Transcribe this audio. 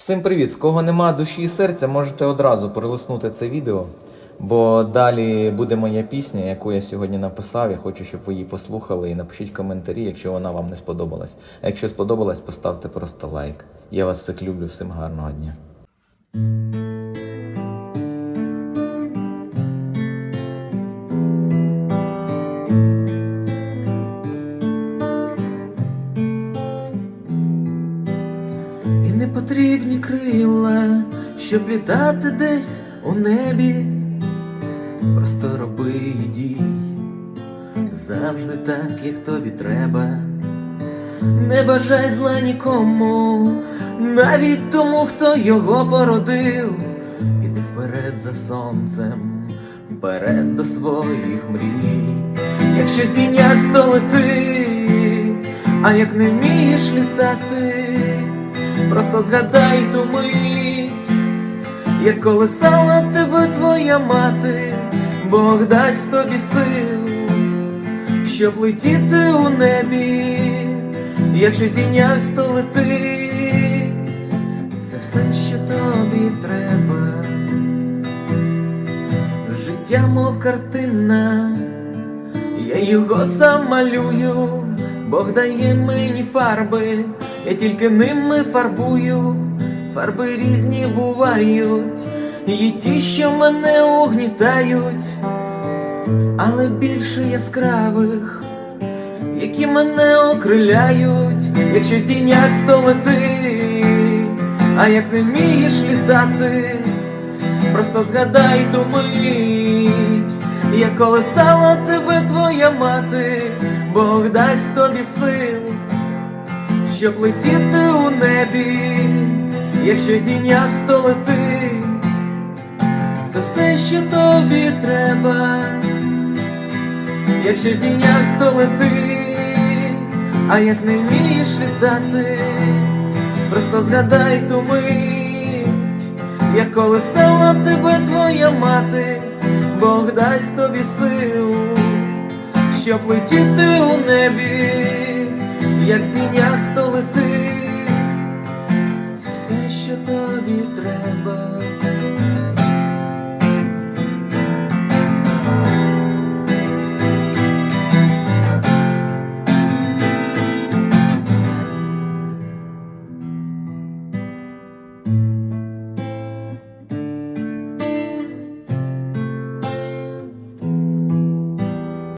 Всім привіт! В кого нема душі і серця, можете одразу перелиснути це відео, бо далі буде моя пісня, яку я сьогодні написав. Я хочу, щоб ви її послухали і напишіть коментарі, якщо вона вам не сподобалась. А якщо сподобалась, поставте просто лайк. Я вас всіх люблю, всім гарного дня. Не потрібні крила, щоб літати десь у небі. Просто роби і дій завжди так, як тобі треба. Не бажай зла нікому, навіть тому, хто його породив. Іди вперед за сонцем, вперед до своїх мрій. Якщо здійнявсь, то лети, а як не вмієш літати. Просто згадай ту мить, як колесала тебе твоя мати, Бог дасть тобі сил, щоб летіти у небі, якщо здійнявсь, то лети, це все, що тобі треба. Життя, мов картина, я його сам малюю, Бог дає мені фарби, я тільки ними фарбую, фарби різні бувають, є ті, що мене угнітають, але більше яскравих, які мене окриляють, якщо здійнявсь, то лети, а як не вмієш літати, просто згадай ту мить, як колесала тебе твоя мати, Бог дасть тобі сил, щоб летіти у небі, якщо здійнявсь, то лети, це все, що тобі треба, якщо здійнявсь, то лети, а як не вмієш літати, просто згадай ту мить, як колесала тебе твоя мати, Бог дасть тобі силу, щоб летіти у небі, як здійнявсь,